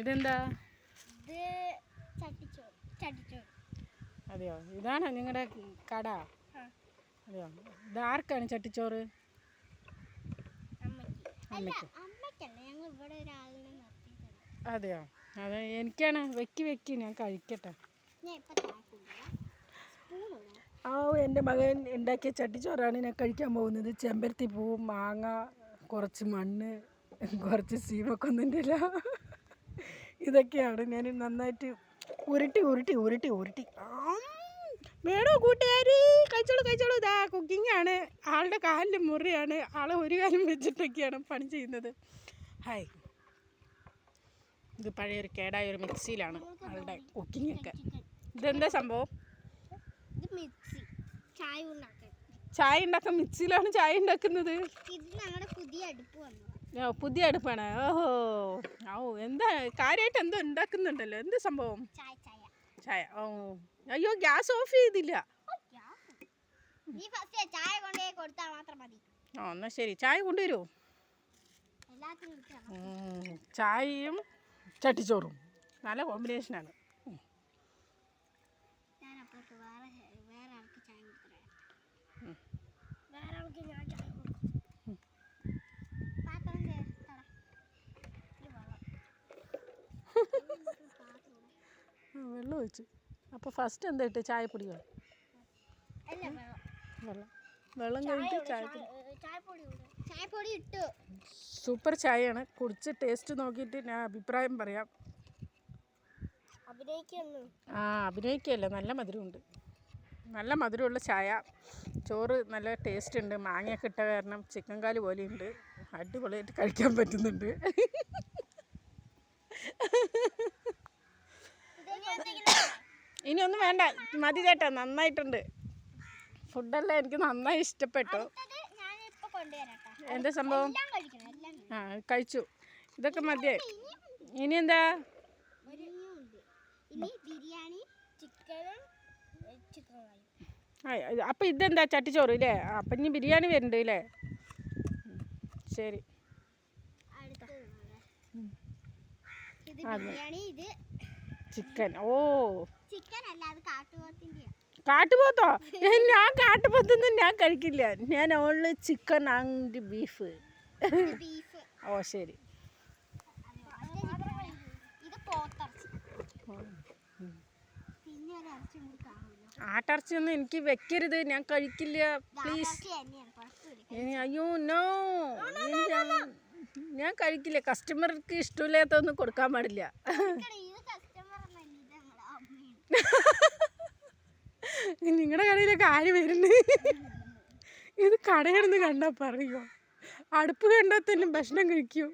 ഇതെന്താ? ഇത് അതെയോ? ഇതാണ് നിങ്ങളുടെ കട? അതെയോ? അതെയോ ഇതാർക്കാണ് ചട്ടിച്ചോറ്? അതെയോ? അത് എനിക്കാണ് വെക്കി വെക്കി ഞാൻ കഴിക്കട്ടെ. ആ എന്റെ മകൻ ഉണ്ടാക്കിയ ചട്ടിച്ചോറാണ് ഞാൻ കഴിക്കാൻ പോകുന്നത്. ചെമ്പരത്തി പൂവും മാങ്ങ കുറച്ച് മണ്ണ് കുറച്ച് സീമക്കൊന്നിന്റെ ഇല ഇതൊക്കെയാണ് ഞാൻ നന്നായിട്ട് ഉരുട്ടി ഉരുട്ടി ഉരുട്ടി ഉരുട്ടി. മേടോ വേണോ കൂട്ടുകാരി കഴിച്ചോളൂ കഴിച്ചോളൂ. ഇതാ കുക്കിംഗ് ആണ്. ആളുടെ കാലിൽ മുറിയാണ്. ആളെ ഒരു കാലം വെച്ചിട്ടൊക്കെയാണ് പണി ചെയ്യുന്നത്. ഹായ്. ഇത് പഴയൊരു കേടായ ഒരു മിക്സിയിലാണ് ആളുടെ കുക്കിംഗ് ഒക്കെ. ഇതെന്താ സംഭവം? ചായ ഉണ്ടാക്കാൻ. മിക്സിയിലാണ് ചായ ഉണ്ടാക്കുന്നത്. ഇത് ഞങ്ങളുടെ പുതിയ അടുപ്പ് വന്നു. പുതിയ അടുപ്പാണ്. ഓഹോ. ഓ എന്താ കാര്യമായിട്ട് എന്തോ ഉണ്ടാക്കുന്നുണ്ടല്ലോ. എന്ത് സംഭവം? ചായ ഓ. അയ്യോ ഗ്യാസ് ഓഫ് ചെയ്തില്ല. എന്നാ ചായ കൊടുത്താൽ മാത്രം മതി. ആ എന്നാൽ ശരി. ചായ കൊണ്ടുവരുമോ ചായയും ചട്ടിച്ചോറും. നല്ല കോമ്പിനേഷനാണ് വേറെ വേറെ ആൾക്ക് ചായ വേറെ ആൾക്ക് ഞാൻ ചായ കൊടുക്കും പാത്രം തേ- തട. ഇത്തിരി വെള്ളം. പാത്രം ഇവിടെ. വെള്ളം ഒഴിച്ചു. അപ്പോൾ ഫസ്റ്റ് എന്താ ഇട്ട്? ചായപ്പൊടി വേണം വെള്ളം. വെള്ളം. കഴിഞ്ഞിട്ട് ചായപ്പൊടി ചായപ്പൊടി ഇട്ടു. സൂപ്പർ ചായയാണ്. കുടിച്ച് ടേസ്റ്റ് നോക്കിയിട്ട് ഞാൻ അഭിപ്രായം പറയാം. ആ അഭിനയിക്കല്ല നല്ല മധുരമുണ്ട്. നല്ല മധുരമുള്ള ചായ. ചോറ് നല്ല ടേസ്റ്റ് ഉണ്ട്. മാങ്ങയൊക്കെ ഇട്ട കാരണം ചിക്കൻ കാൽ പോലെയുണ്ട്. അടിപൊളിയായിട്ട് കഴിക്കാൻ പറ്റുന്നുണ്ട്. ഇനി ഒന്നും വേണ്ട. മതി ചേട്ടാ നന്നായിട്ടുണ്ട്. ഫുഡെല്ലാം എനിക്ക് നന്നായി ഇഷ്ടപ്പെട്ടു. എന്താ സംഭവം? ആ കഴിച്ചു. ഇതൊക്കെ മതിയായി. ഇനി എന്താ? അപ്പൊ ഇതെന്താ? ചട്ടിച്ചോറ് ഇല്ലേ? അപ്പൊ ഇനി ബിരിയാണി വരുന്നുണ്ട് ഇല്ലേ? ശരി. ഇത്. ബിരിയാണി ഇത് ചിക്കൻ. ഓ. കാട്ടുപോത്തോ? ഞാൻ കാട്ടുപോത്തൊന്നും ഞാൻ കഴിക്കില്ല. ഞാൻ ഓൺലി ചിക്കൻ ആൻഡ് ബീഫ് ഓ ശരി. ആട്ടർച്ചൊന്നും ആട്ടിറച്ചിയൊന്നും എനിക്ക് വെക്കരുത്. ഞാൻ കഴിക്കില്ല. പ്ലീസ് അയ്യോ നോ ഞാൻ കഴിക്കില്ല. കസ്റ്റമർക്ക് ഇഷ്ടമില്ലാത്തൊന്നും കൊടുക്കാൻ പാടില്ല ഇവിടെ ഇത് കസ്റ്റമർ അല്ല ഇത് നമ്മളെ അമ്മയാണ് നിങ്ങളുടെ കടയിലൊക്കെ ആര് വരുന്നേ? ഇത് കടയിടുന്ന് കണ്ടാൽ പറയുമോ അടുപ്പ് കണ്ടാൽ തന്നെ ഭക്ഷണം കഴിക്കൂ.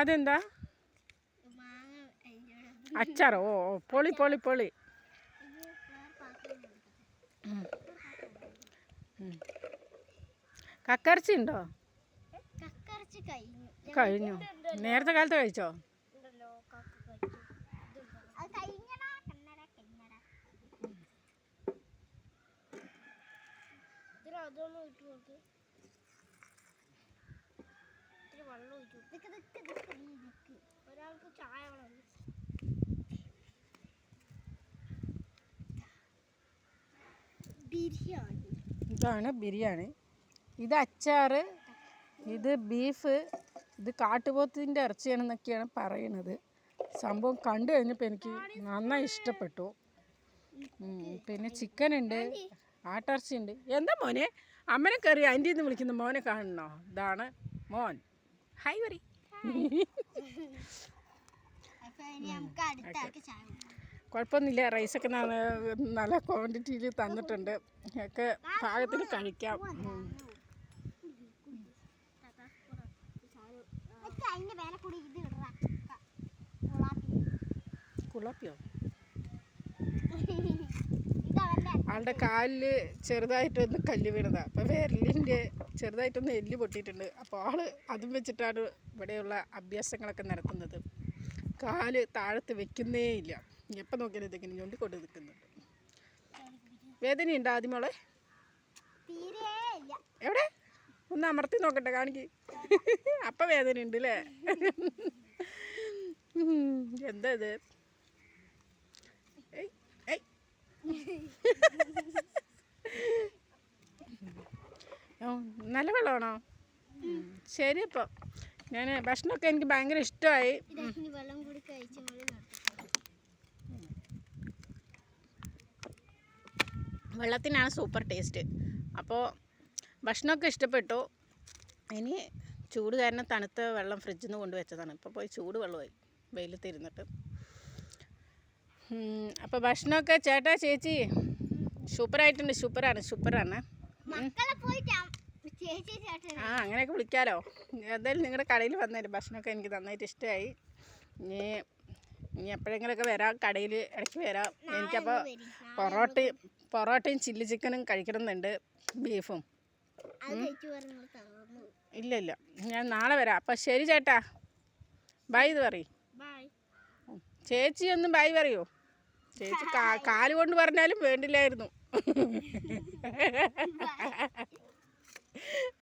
അതെന്താ? അച്ചാറോ? ഓ പൊളി പൊളി പൊളി. കക്കറച്ചി ഉണ്ടോ കഴിഞ്ഞു. നേരത്തെ കാലത്ത് കഴിച്ചോ? അതൊന്നും ഇട്ട് നോക്ക് ഇത്തിരി വെള്ളം ഒഴിച്ചു നിക്ക് നിക്ക് നിക്ക് നീ നിക്ക്. ഒരാൾക്ക് ചായ വേണം. ബിരിയാണി. ഇതാണ് ബിരിയാണി. ഇത് അച്ചാറ് ഇത് ബീഫ് ഇത് കാട്ടുപോത്തിന്റെ ഇറച്ചിയാണെന്നൊക്കെയാണ് പറയുന്നത്. സംഭവം കണ്ടു കഴിഞ്ഞപ്പോൾ എനിക്ക് നന്നായി ഇഷ്ടപ്പെട്ടു. പിന്നെ ചിക്കൻ ഉണ്ട്. ആട്ടിറച്ചി ഉണ്ട് എന്താ മോനെ? അമ്മനെ കയറി ആന്റി എന്ന് വിളിക്കുന്ന. മോനെ കാണണോ ഇതാണ് മോൻ. ഹൈ വരി. കുഴപ്പമൊന്നുമില്ല. റൈസൊക്കെ നല്ല ക്വാണ്ടിറ്റിയിൽ തന്നിട്ടുണ്ട്. ഒക്കെ പാകത്തിന് കഴിക്കാം. കുളാപ്പിയോ? ആളുടെ കാലിൽ ചെറുതായിട്ടൊന്ന് കല്ല് വീണതാ. അപ്പോൾ വിരലിന്റെ ചെറുതായിട്ടൊന്ന് എല്ല് പൊട്ടിയിട്ടുണ്ട്. അപ്പോൾ ആൾ അതും വെച്ചിട്ടാണ് ഇവിടെയുള്ള അഭ്യാസങ്ങളൊക്കെ നടത്തുന്നത്. കാൽ താഴത്ത് വെക്കുന്നേ ഇല്ല. എപ്പോൾ നോക്കിയാലും ഇതെങ്ങനെ ഞൊണ്ടിക്കൊണ്ട് നിൽക്കുന്നുണ്ട്. വേദനയുണ്ടോ ആദ്യമോളെ തീരെ എവിടെ? ഒന്ന് അമർത്തി നോക്കട്ടെ കാണിക്ക്. അപ്പം വേദനയുണ്ട് അല്ലേ എന്താ ഇത്? നല്ല വെള്ളമാണോ? ശരി അപ്പോൾ ഞാൻ ഭക്ഷണമൊക്കെ എനിക്ക് ഭയങ്കര ഇഷ്ടമായി. വെള്ളം കൂടി കഴിച്ച് വെള്ളത്തിനാണ് സൂപ്പർ ടേസ്റ്റ്. അപ്പോൾ ഭക്ഷണമൊക്കെ ഇഷ്ടപ്പെട്ടു. ഇനി ചൂട് കാരണം തണുത്ത വെള്ളം ഫ്രിഡ്ജിൽ നിന്ന് കൊണ്ടുവച്ചതാണ് ഇപ്പോൾ പോയി ചൂട് വെള്ളമായി. വെയിലത്ത് ഇരുന്നിട്ട് അപ്പോൾ ഭക്ഷണമൊക്കെ ചേട്ടാ ചേച്ചി? സൂപ്പറായിട്ടുണ്ട് സൂപ്പറാണ് സൂപ്പറാണ്. ആ അങ്ങനെയൊക്കെ വിളിക്കാലോ. എന്തായാലും നിങ്ങളുടെ കടയിൽ വന്നേര്. ഭക്ഷണമൊക്കെ എനിക്ക് നന്നായിട്ട് ഇഷ്ടമായി. ഇനി ഇനി എപ്പോഴെങ്കിലുമൊക്കെ വരാം. കടയിൽ ഇടയ്ക്ക് വരാം. എനിക്കപ്പോൾ പൊറോട്ട പൊറോട്ടയും പൊറോട്ടയും ചില്ലി ചിക്കനും കഴിക്കണമെന്നുണ്ട്. ബീഫും. ഇല്ല ഇല്ല. ഞാൻ നാളെ വരാം. അപ്പം ശരി ചേട്ടാ. ബൈ ഇത് പറയും. ചേച്ചി ഒന്നും ബൈ പറയൂ? ചേച്ചി കാൽ കൊണ്ട് പറഞ്ഞാലും വേണ്ടില്ലായിരുന്നു.